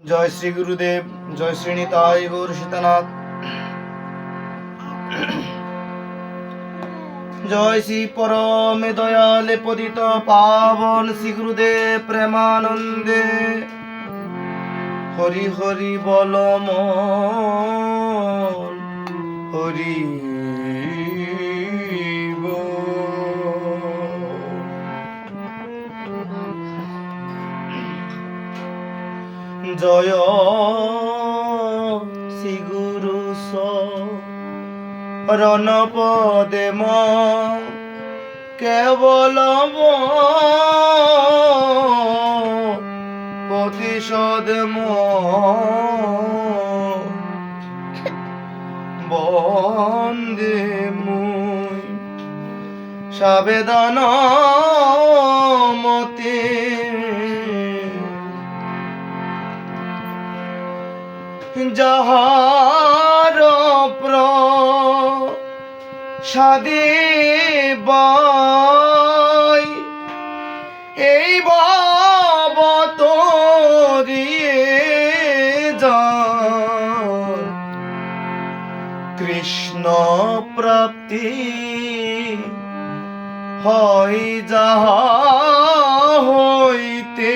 জয় শ্রী গুরুদেব, জয় শ্রী নিতাই গৌর সীতানাথ। জয় শ্রী পরমে দয়ালে পদিত পাবন শ্রী গুরুদেব প্রেমানন্দে। হরি হরি বল হরি জয়। শ্রী গুরু রণপদে ম কেবল প্রতিশোধ ম। বন্দে মুই সাবেদন মতে যাহার প্র সাদে এই বাবতরিয়ে যায় কৃষ্ণ প্রাপ্তি হয় যাহা হইতে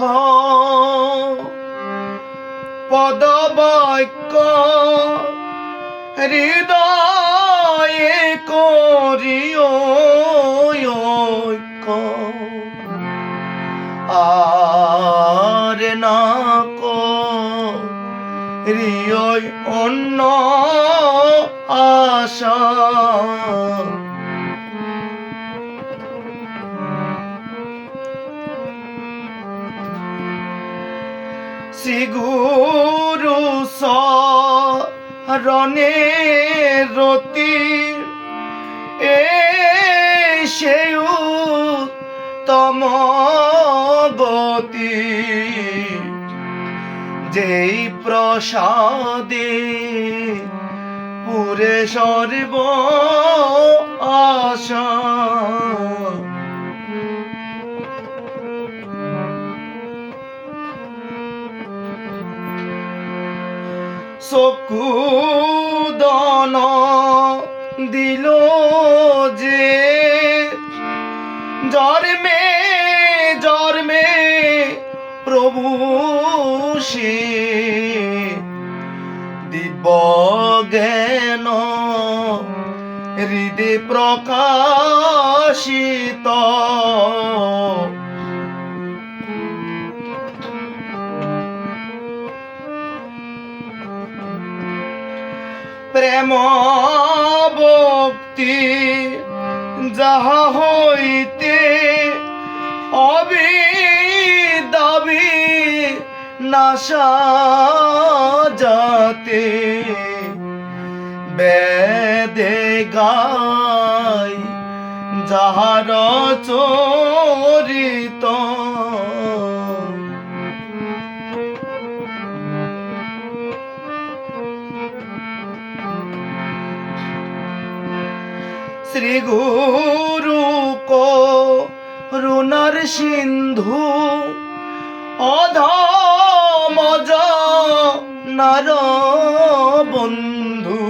মুখ পদ বাক্য হৃদয়ে করিও। আর না রিয় অন্য আশা শ্রী গুরু রণে রতি। এ সেউ তম গতি। যেই প্রসাদে পুরে সর্ব আশা। চকুদন দিল যে জর্মে জর্মে প্রভু সে দিব্য জ্ঞান হৃদে প্রকাশিত। প্রেম ভক্তি যাহা হইতে অবি দাবি নাশা যাতে বেদে গাই যাহার চরিত শ্রী গুরু করুণার সিন্ধু অধমজ নার বন্ধু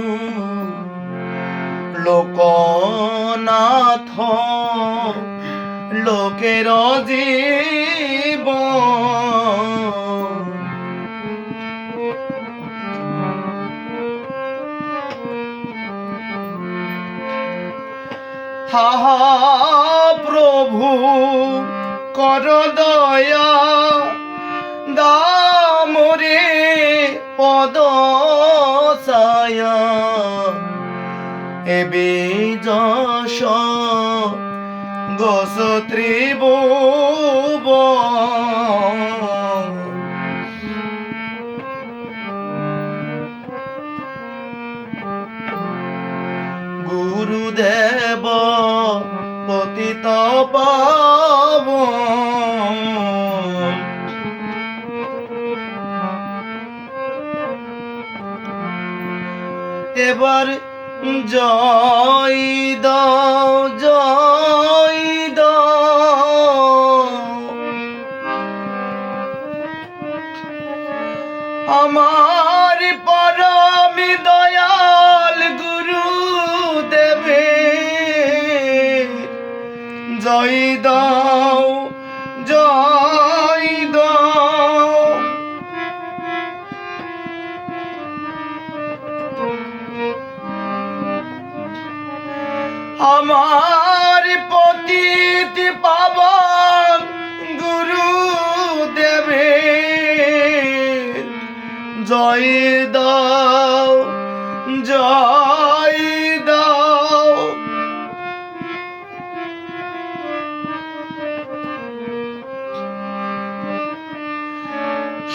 লোকনাথ লোকের জীব হাহা প্রভু কর দয়া দামরে পদ সায়া। এবে যশ গোস গুরুদেব পতিত পাব এবার জয় দাও জয় দাও। আমার পরম দয়াল জয়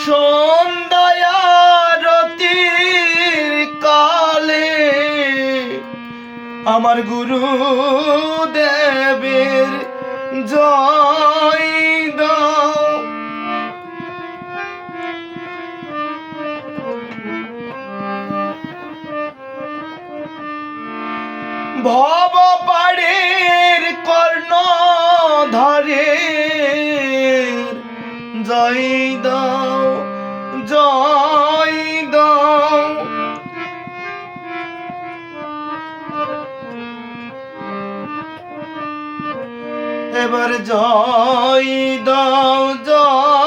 সন্ধ্যারতির কালে আমার গুরু দেবের জয় ভব পাড়ের কর্ণ ধরে জয় দাও। এবার জয় দাও জয়